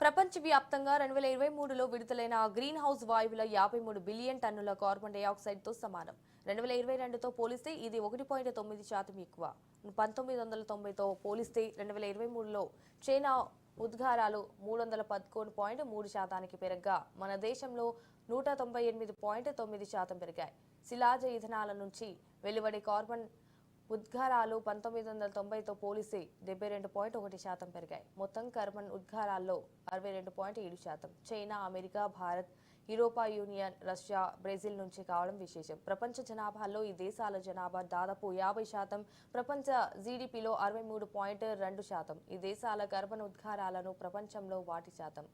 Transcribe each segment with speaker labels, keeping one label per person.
Speaker 1: ప్రపంచవ్యాప్తంగా రెండు వేల ఇరవై మూడులో విడుదలైన గ్రీన్ హౌస్ వాయువుల యాభై మూడు బిలియన్ టన్నుల కార్బన్ డైఆక్సైడ్తో సమానం. రెండు వేల ఇరవై రెండుతో పోలిస్తే ఇది ఒకటి పాయింట్ తొమ్మిది శాతం ఎక్కువ. పంతొమ్మిది వందల తొంభైతో పోలిస్తే రెండు వేల ఇరవై మూడులో చైనా ఉద్గారాలు మూడు వందల పదకొండు పాయింట్ మూడు శాతానికి పెరగగా. మన దేశంలో నూట తొంభై ఎనిమిది పాయింట్ తొమ్మిది శాతం పెరిగాయి. శిలాజ ఇథనాల నుంచి వెలువడే కార్బన్ ఉద్గారాలు పంతొమ్మిది వందల తొంభైతో పోలిస్తే డెబ్బై రెండు పాయింట్ ఒకటి శాతం పెరిగాయి. మొత్తం కర్బన్ ఉద్గారాల్లో అరవై రెండు పాయింట్ ఏడు శాతం. China America Bharat Europa union Russia Brazil నుంచి కావడం విశేషం. ప్రపంచ జనాభాలో ఈ దేశాల జనాభా దాదాపు యాభై శాతం ప్రపంచ జీడిపిలో అరవై మూడు పాయింట్ రెండు శాతం. ఈ దేశాల కర్బన్ ఉద్గారాలను ప్రపంచంలో వాటి శాతం.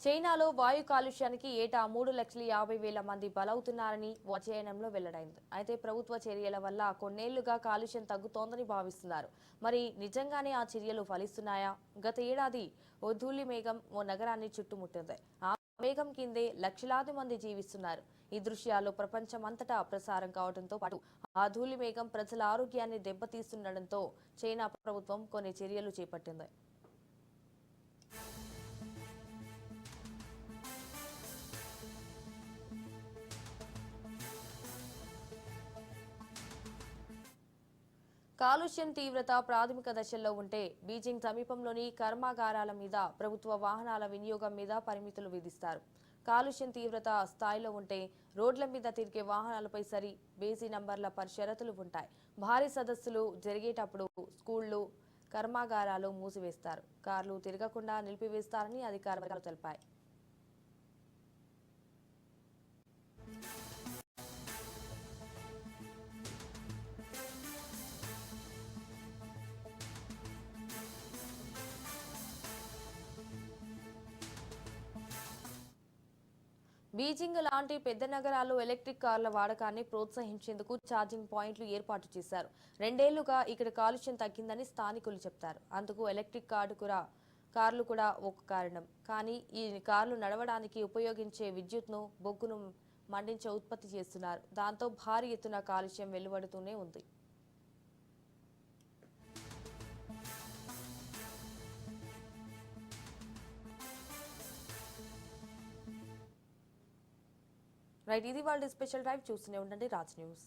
Speaker 1: చైనాలో వాయు కాలుష్యానికి ఏటా మూడు లక్షల యాభై వేల మంది బలవుతున్నారని ఓ అధ్యయనంలో వెల్లడైంది. అయితే ప్రభుత్వ చర్యల వల్ల కొన్నేళ్ళుగా కాలుష్యం తగ్గుతోందని భావిస్తున్నారు. మరి నిజంగానే ఆ చర్యలు ఫలిస్తున్నాయా? గత ఏడాది ఓ ధూళి మేఘం ఓ నగరాన్ని చుట్టుముట్టింది. ఆ మేఘం కిందే లక్షలాది మంది జీవిస్తున్నారు. ఈ దృశ్యాలు ప్రపంచమంతటా ప్రసారం కావడంతో పాటు ఆ ధూళి మేఘం ప్రజల ఆరోగ్యాన్ని దెబ్బతీస్తుండటంతో చైనా ప్రభుత్వం కొన్ని చర్యలు చేపట్టింది. కాలుష్యం తీవ్రత ప్రాథమిక దశల్లో ఉంటే బీజింగ్ సమీపంలోని కర్మాగారాల మీద ప్రభుత్వ వాహనాల వినియోగం మీద పరిమితులు విధిస్తారు. కాలుష్యం తీవ్రత స్థాయిలో ఉంటే రోడ్ల మీద తిరిగే వాహనాలపై సరి బేసీ నంబర్ల పరిషరతులు ఉంటాయి. భారీ సదస్సులు జరిగేటప్పుడు స్కూళ్ళు కర్మాగారాలు మూసివేస్తారు. కార్లు తిరగకుండా నిలిపివేస్తారని అధికార తెలిపాయి బీజింగ్ లాంటి పెద్ద నగరాల్లో ఎలక్ట్రిక్ కార్ల వాడకాన్ని ప్రోత్సహించేందుకు ఛార్జింగ్ పాయింట్లు ఏర్పాటు చేశారు. రెండేళ్ళుగా ఇక్కడ కాలుష్యం తగ్గిందని స్థానికులు చెప్తారు. అందుకు ఎలక్ట్రిక్ కార్డు కూడా కార్లు కూడా ఒక కారణం. కానీ ఈ కార్లు నడవడానికి ఉపయోగించే విద్యుత్ను బొగ్గును మండించే ఉత్పత్తి చేస్తున్నారు. దాంతో భారీ ఎత్తున కాలుష్యం వెలువడుతూనే ఉంది. రైట్ ఇది వాళ్ళ స్పెషల్ డ్రైవ్ చూస్తూనే ఉండండి రాజ్ న్యూస్.